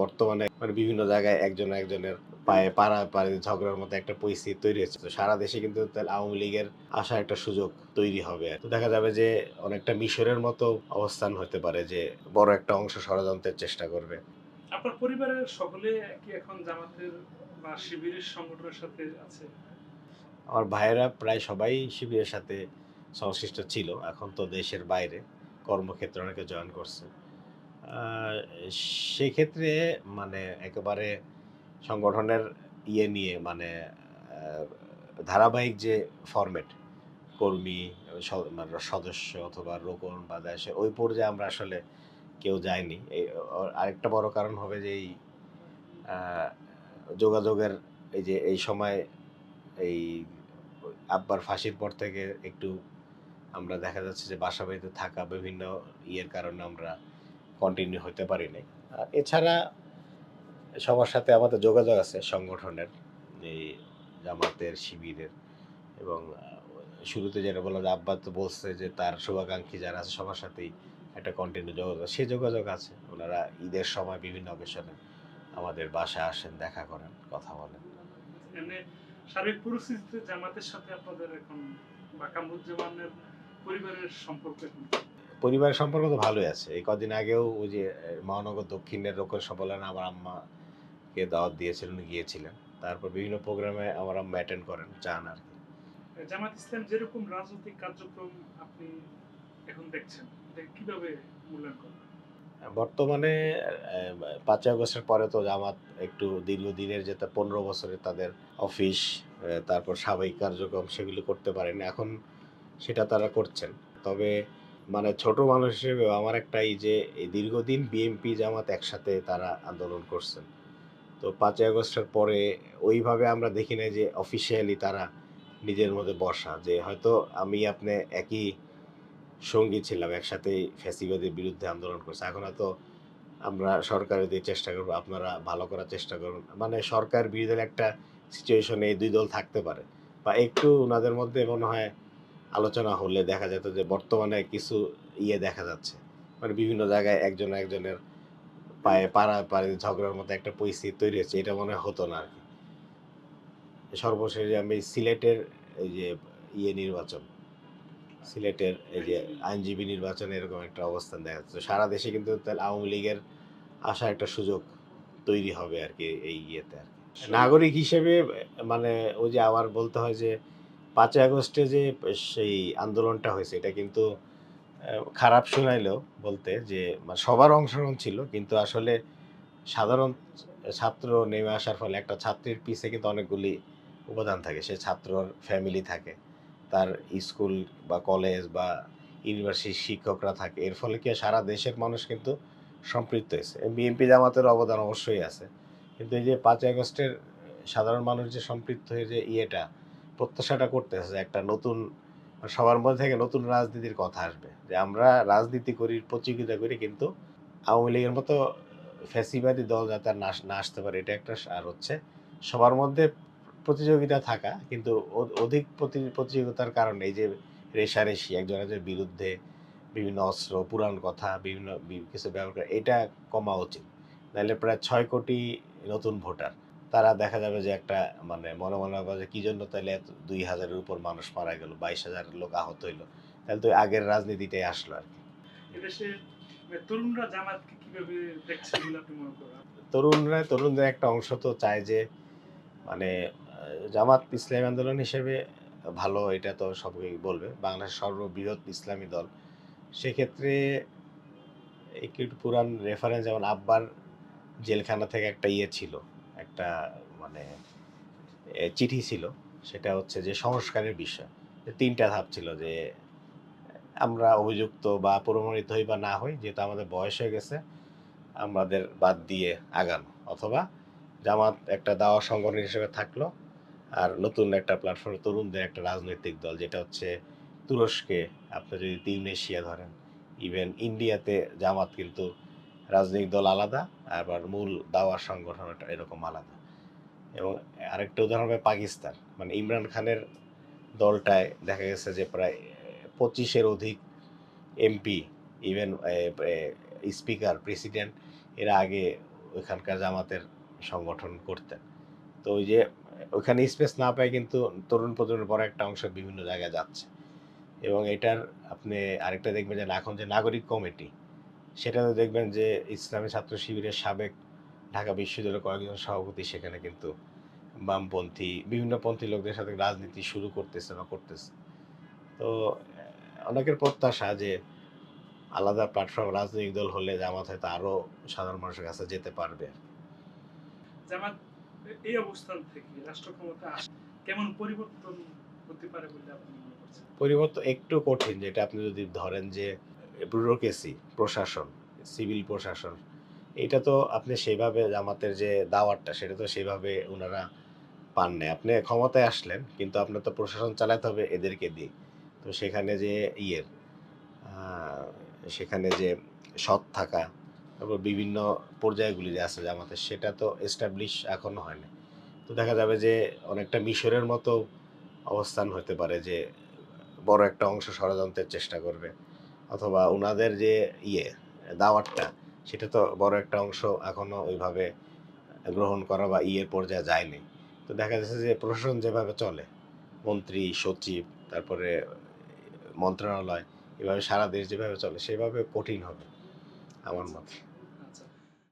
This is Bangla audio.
বর্তমানে মানে বিভিন্ন জায়গায় একজন একজনের পায়ে পাড়া পাড়ে ঝগড়ার মতো একটা পরিস্থিতি তৈরি হচ্ছে। তো সারা দেশে কিন্তু তাহলে আওয়ামী লীগের আসার একটা সুযোগ তৈরি হবে। তো দেখা যাবে যে অনেকটা মিশরের মতো অবস্থান হতে পারে যে বড় একটা অংশ ষড়যন্ত্রের চেষ্টা করবে। আপনার পরিবারের সকলে কি এখন জামাতের বা শিবিরের সংগঠনের সাথে আছে? আমার ভাইয়েরা প্রায় সবাই শিবিরের সাথে সংশ্লিষ্ট ছিল। এখন তো দেশের বাইরে কর্মক্ষেত্রে অনেকে জয়েন করছে। সেক্ষেত্রে মানে একেবারে সংগঠনের ইয়ে নিয়ে মানে ধারাবাহিক যে ফরম্যাট কর্মী মানে সদস্য অথবা রোকন বা দেশে, ওই পর্যায়ে আমরা আসলে কেউ যায়নি এই আরেকটা বড় কারণ হবে যে এই যোগাযোগের এই যে এই সময় এই আব্বার ফাঁসির পর থেকে একটু আমরা দেখা যাচ্ছে যে বাসা বাড়িতে থাকা বিভিন্ন ইয়ের কারণে আমরা কন্টিনিউ হতে পারি নাই। আর এছাড়া সবার সাথে আমাদের যোগাযোগ আছে সংগঠনের, এই জামাতের, শিবিরের এবং শুরুতে যেটা বললাম আব্বা তো বলছে যে তার শুভাকাঙ্ক্ষী যারা আছে সবার সাথেই একটা কন্টিনিউ যোগাযোগ সেই যোগাযোগ আছে। ওনারা ঈদের সময় বিভিন্ন অকেশনে আমাদের বাসায় আসেন, দেখা করেন, কথা বলেন। সাথে আপনাদের এখন পরিবারের সম্পর্ক? পরিবারের সম্পর্ক তো ভালোই আছে। এই কদিন আগেও ওই যে মহানগর দক্ষিণের রোকের সম্মেলনে আমার আম্মাকে দাওয়াত দিয়েছিলেন গিয়েছিলেন। তারপর বিভিন্ন প্রোগ্রামে আমার আম্মা অ্যাটেন্ড করেন চান আর কি। জামাত ইসলাম যেরকম রাজনৈতিক কার্যক্রম আপনি এখন দেখছেন কীভাবে মূল্যায়ন বর্তমানে পাঁচই আগস্টের পরে তো জামাত একটু দীর্ঘদিনের যেটা পনেরো বছরের তাদের অফিস তারপর স্বাভাবিক কার্যক্রম সেগুলো করতে পারেনি। এখন সেটা তারা করছেন। তবে মানে ছোট মানুষ হিসেবে আমার একটা এই যে দীর্ঘদিন বিএমপি জামাত একসাথে তারা আন্দোলন করছেন। তো পাঁচই আগস্টের পরে ওইভাবে আমরা দেখি না যে অফিসিয়ালি তারা নিজের মধ্যে বসা। যে হয়তো আমি আপনি একই সঙ্গী ছিলাম একসাথেই ফ্যাসিবাদের বিরুদ্ধে আন্দোলন করছে। এখন হয়তো আমরা সরকারের দিয়ে চেষ্টা করব, আপনারা ভালো করার চেষ্টা করুন। মানে সরকার বিরোধীর একটা সিচুয়েশনে এই দুই দল থাকতে পারে। বা একটু ওনাদের মধ্যে মনে হয় আলোচনা হলে দেখা যেত যে বর্তমানে কিছু ইয়ে দেখা যাচ্ছে। মানে বিভিন্ন জায়গায় একজন একজনের পায়ে পাড়া পাড়ে ঝগড়ার মতো একটা পরিস্থিতি তৈরি হচ্ছে এটা মনে হতো না আর কি। সর্বশেষে আমি সিলেটের এই যে ইয়ে নির্বাচন সিলেটের এই যে আইনজীবী নির্বাচনে এরকম একটা অবস্থান দেখা যাচ্ছে। সারা দেশে কিন্তু তাহলে আওয়ামী লীগের আসার একটা সুযোগ তৈরি হবে আর কি এই ইয়েতে আর কি। নাগরিক হিসেবে মানে ওই যে আবার বলতে হয় যে পাঁচই আগস্টে যে সেই আন্দোলনটা হয়েছে, এটা কিন্তু খারাপ শোনাইলেও বলতে যে মানে সবার অংশগ্রহণ ছিল, কিন্তু আসলে সাধারণ ছাত্র নেমে আসার ফলে একটা ছাত্রীর পিছে কিন্তু অনেকগুলি উপাদান থাকে। সে ছাত্রর ফ্যামিলি থাকে, তার স্কুল বা কলেজ বা ইউনিভার্সিটির শিক্ষকরা থাকে। এর ফলে কি সারা দেশের মানুষ কিন্তু সম্পৃক্ত হয়েছে। বিএনপি জামাতের অবদান অবশ্যই আছে। কিন্তু এই যে পাঁচই আগস্টের সাধারণ মানুষ যে সম্পৃক্ত হয়ে যে ইয়েটা প্রত্যাশাটা করতেছে একটা নতুন, সবার মধ্যে থেকে নতুন রাজনীতির কথা আসবে। যে আমরা রাজনীতি করি, প্রতিযোগিতা করি, কিন্তু আওয়ামী লীগের মতো ফ্যাসিবাদী দল যাতে আর না আসতে পারে, এটা একটা আর হচ্ছে সবার মধ্যে প্রতিযোগিতা থাকা, কিন্তু অধিক প্রতি- প্রতিযোগিতার কারণে এই যে রেশারেশি, একজন একজনের বিরুদ্ধে বিভিন্ন অস্ত্র, পুরাণ কথা, বিভিন্ন কিছু ব্যবহার করা, এটা কমা উচিত। নাহলে প্রায় ছয় কোটি নতুন ভোটার। তারা দেখা যাবে যে একটা মানে মনে মনে হবে যে কি জন্য তাহলে দুই হাজারের উপর মানুষ মারা গেল বাইশ হাজার লোক আহত হইল। তাহলে তো আগের রাজনীতিটাই আসলো আর কি। তরুণরা জামাতকে কীভাবে দেখছে আপনি মনে করেন? তরুণরা তরুণদের একটা অংশ তো চায় যে মানে জামাত ইসলামী আন্দোলন হিসেবে ভালো এটা তো সবাই বলবে। বাংলাদেশের সর্ববৃহৎ ইসলামী দল। সেক্ষেত্রে একটু পুরান রেফারেন্স যেমন আব্বার জেলখানা থেকে একটা ইয়ে ছিল। একটা মানে চিঠি ছিল। সেটা হচ্ছে যে সংস্কারের বিষয়। তিনটা ধাপ ছিল যে, আমরা অভিযুক্ত বা প্রমাণিত হই বা না হই, যেহেতু আমাদের বয়স হয়ে গেছে, আমাদের বাদ দিয়ে আগানো। অথবা জামাত একটা দাওয়া সংগঠন হিসেবে থাকল, আর নতুন একটা প্ল্যাটফর্মে তরুণদের একটা রাজনৈতিক দল, যেটা হচ্ছে তুরস্কে। আপনি যদি তিউনেশিয়া ধরেন ইভেন ইন্ডিয়াতে জামাত কিন্তু রাজনৈতিক দল আলাদা, আবার মূল দাওয়া সংগঠন এরকম আলাদা। এবং আরেকটা উদাহরণ হবে পাকিস্তান। মানে ইমরান খানের দলটায় দেখা গেছে যে প্রায় পঁচিশের অধিক এমপি ইভেন স্পিকার, প্রেসিডেন্ট, এরা আগে ওইখানকার জামাতের সংগঠন করতেন। তো ওই যে ওইখানে স্পেস না পায় কিন্তু তরুণ প্রজন্মের বড় একটা অংশ বিভিন্ন জায়গায় যাচ্ছে। এবং এটার আপনি আরেকটা দেখবেন যে এখন যে নাগরিক কমিটি সেটাতে দেখবেন যে ইসলামী ছাত্র শিবিরের সাবেক ঢাকা বিশ্ববিদ্যালয়ের কয়েকজন সভাপতি সেখানে কিন্তু বামপন্থী বিভিন্ন পন্থী লোকদের সাথে রাজনীতি শুরু করতেছে বা করতেছে। তো অনেকের প্রত্যাশা যে আলাদা প্ল্যাটফর্ম রাজনৈতিক দল হলে জামাত হয়তো আরও সাধারণ মানুষের কাছে যেতে পারবে। জামাত এই অবস্থান থেকে রাষ্ট্র ক্ষমতা কেমন পরিবর্তন হতে পারে বলে আপনি মনে করছেন? পরিবর্তন একটু কঠিন যেটা আপনি যদি ধরেন যে ব্যুরোক্রেসি, প্রশাসন, সিভিল প্রশাসন, এটা তো আপনি সেইভাবে জামাতের যে দাওয়াতটা, সেটা তো সেইভাবে ওনারা পান নাই আপনি ক্ষমতায় আসলেন, কিন্তু আপনার তো প্রশাসন চালাতে হবে এদেরকে দিয়ে। তো সেখানে যে ইয়ের সেখানে যে সৎ থাকা, তারপর বিভিন্ন পর্যায়গুলি যে আছে জামাতের, সেটা তো এস্টাবলিশ এখনও হয়নি। তো দেখা যাবে যে অনেকটা মিশরের মতো অবস্থান হতে পারে যে বড় একটা অংশ ষড়যন্ত্রের চেষ্টা করবে। অথবা ওনাদের যে ইয়ে দাওয়াতটা, সেটা তো বড় একটা অংশ এখনও ওইভাবে গ্রহণ করা বা ইয়ের পর্যায়ে যায়নি। তো দেখা যাচ্ছে যে প্রশাসন যেভাবে চলে, মন্ত্রী, সচিব, তারপরে মন্ত্রণালয়, এভাবে সারা দেশ যেভাবে চলে, সেভাবে কঠিন হবে, আমার মতে।